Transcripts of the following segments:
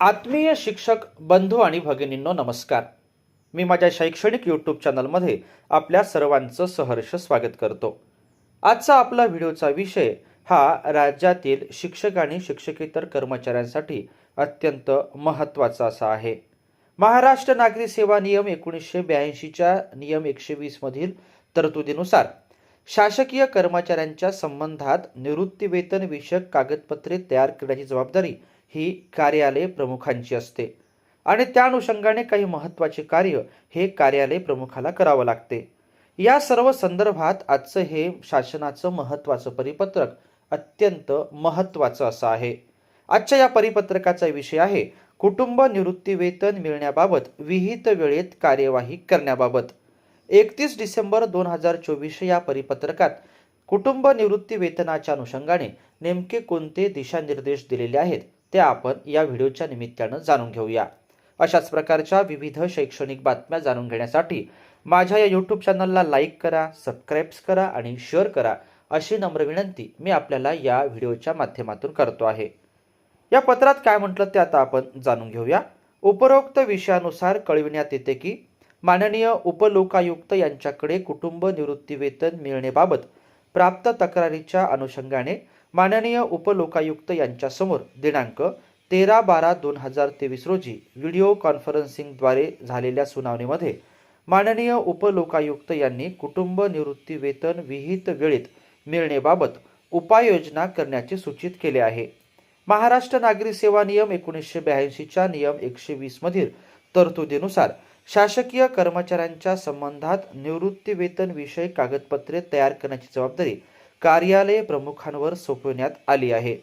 आत्मीय शिक्षक बंधू आणि भगिनींनो नमस्कार. मी माझ्या शैक्षणिक यूट्यूब चॅनलमध्ये आपल्या सर्वांचं सहर्ष स्वागत करतो. आजचा आपला व्हिडिओचा विषय हा राज्यातील शिक्षक आणि शिक्षकेतर कर्मचाऱ्यांसाठी अत्यंत महत्त्वाचा असा आहे. महाराष्ट्र नागरी सेवा नियम एकोणीसशे ब्याऐंशीच्या नियम एकशे वीसमधील तरतुदीनुसार शासकीय कर्मचाऱ्यांच्या संबंधात निवृत्तीवेतन विषयक कागदपत्रे तयार करण्याची जबाबदारी ही कार्यालय प्रमुखांची असते. आणि त्या अनुषंगाने काही महत्त्वाचे कार्य हे कार्यालय प्रमुखाला करावं लागते. या सर्व संदर्भात आजचं हे शासनाचं महत्त्वाचं परिपत्रक अत्यंत महत्त्वाचं असं आहे. आजच्या या परिपत्रकाचा विषय आहे कुटुंब निवृत्ती वेतन मिळण्याबाबत विहित वेळेत कार्यवाही करण्याबाबत. एकतीस डिसेंबर दोन हजार चोवीस या परिपत्रकात कुटुंब निवृत्ती वेतनाच्या अनुषंगाने नेमके कोणते दिशानिर्देश दिलेले आहेत? ते आपण या व्हिडिओच्या निमित्तानं जाणून घेऊया. अशाच प्रकारच्या विविध शैक्षणिक बातम्या जाणून घेण्यासाठी माझ्या या यूट्यूब चॅनलला लाईक करा सबस्क्राईब्स करा आणि शेअर करा अशी नम्र विनंती मी आपल्याला या व्हिडिओच्या माध्यमातून करतो आहे. या पत्रात काय म्हटलं ते आता आपण जाणून घेऊया. उपरोक्त विषयानुसार कळविण्यात येते की माननीय उपलोकायुक्त यांच्याकडे कुटुंब निवृत्ती वेतन प्राप्त तक्रारीच्या अनुषंगाने माननीय उपलोकायुक्त यांच्यासमोर दिनांक तेरा बारा दोन हजार तेवीस रोजी व्हिडिओ कॉन्फरन्सिंगद्वारे झालेल्या सुनावणीमध्ये माननीय उपलोकायुक्त यांनी कुटुंब निवृत्ती वेतन विहित वेळेत मिळणेबाबत उपाययोजना करण्याचे सूचित केले आहे. महाराष्ट्र नागरी सेवा नियम एकोणीसशे ब्याऐंशीच्या नियम एकशे वीसमधील तरतुदीनुसार शासकीय कर्मचाऱ्यांच्या संबंधात निवृत्ती वेतन विषयक कागदपत्रे तयार करण्याची जबाबदारी कार्यालय प्रमुखांवर सोपवण्यात आली आहे.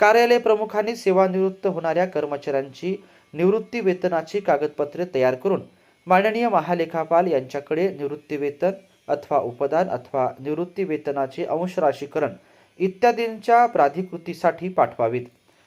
कार्यालय प्रमुखांनी सेवानिवृत्त होणाऱ्या कर्मचाऱ्यांची निवृत्ती वेतनाची कागदपत्रे तयार करून माननीय महालेखापाल यांच्याकडे निवृत्ती वेतन अथवा उपदान अथवा निवृत्ती वेतनाचे अंशराशीकरण इत्यादींच्या प्राधिकृतीसाठी पाठवावीत.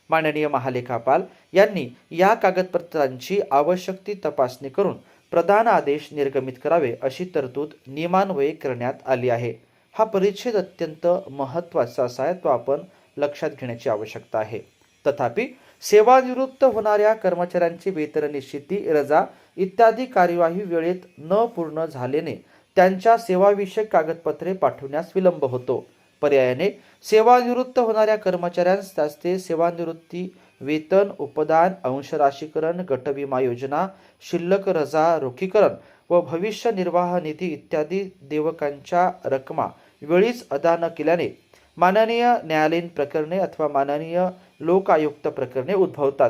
माननीय महालेखापाल यांनी या कागदपत्रांची आवश्यक ती तपासणी करून प्रधान आदेश निर्गमित करावे अशी तरतूद नियमान्वये करण्यात आली आहे. हा परिच्छेद अत्यंत महत्त्वाचा असा आहे तो आपण लक्षात घेण्याची आवश्यकता आहे. तथापि सेवानिवृत्त होणाऱ्या कर्मचाऱ्यांची वेतन निश्चिती रजा इत्यादी कार्यवाही वेळेत न पूर्ण झाल्याने त्यांच्या सेवाविषयक कागदपत्रे पाठवण्यास विलंब होतो. पर्यायाने सेवानिवृत्त होणाऱ्या कर्मचाऱ्यांस त्याचे सेवानिवृत्ती वेतन उपदान अंशराशीकरण गटविमा योजना शिल्लक रजा रोखीकरण व भविष्य निर्वाह निधी इत्यादी देवकांच्या रकमा वेळीच अदा न केल्याने माननीय न्यायालयीन प्रकरणे अथवा माननीय लोक आयुक्त प्रकरणे उद्भवतात.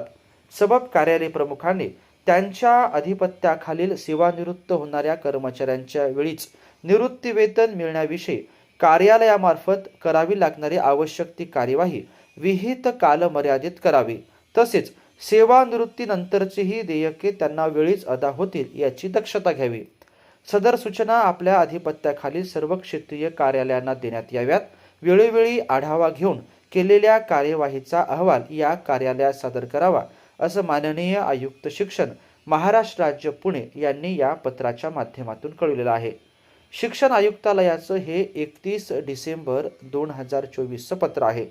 सबब कार्यालय प्रमुखांनी त्यांच्या अधिपत्याखालील सेवानिवृत्त होणाऱ्या कर्मचाऱ्यांच्या वेळीच निवृत्तीवेतन मिळण्याविषयी कार्यालयामार्फत करावी लागणारी आवश्यक ती कार्यवाही विहित कालमर्यादित करावी. तसेच सेवानिवृत्तीनंतरचीही देयके त्यांना वेळीच अदा होतील याची दक्षता घ्यावी. सदर सूचना आपल्या अधिपत्याखालील सर्व क्षेत्रीय कार्यालयांना देण्यात याव्यात. वेळोवेळी आढावा घेऊन केलेल्या कार्यवाहीचा अहवाल या कार्यालयात सादर करावा असं माननीय आयुक्त शिक्षण महाराष्ट्र राज्य पुणे यांनी या पत्राच्या माध्यमातून कळविलेलं आहे. शिक्षण आयुक्तालयाचं हे एकतीस डिसेंबर दोन हजार चोवीसचं पत्र आहे.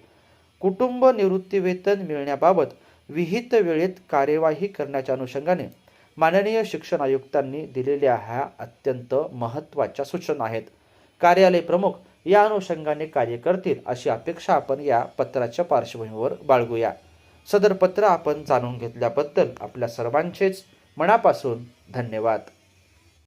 कुटुंब निवृत्तीवेतन मिळण्याबाबत विहित वेळेत कार्यवाही करण्याच्या अनुषंगाने माननीय शिक्षण आयुक्तांनी दिलेल्या ह्या अत्यंत महत्त्वाच्या सूचना आहेत. कार्यालय प्रमुख या अनुषंगाने कार्य करतील अशी अपेक्षा आपण या पत्राच्या पार्श्वभूमीवर बाळगूया. सदर पत्र आपण जाणून घेतल्याबद्दल आपल्या सर्वांचेच मनापासून धन्यवाद.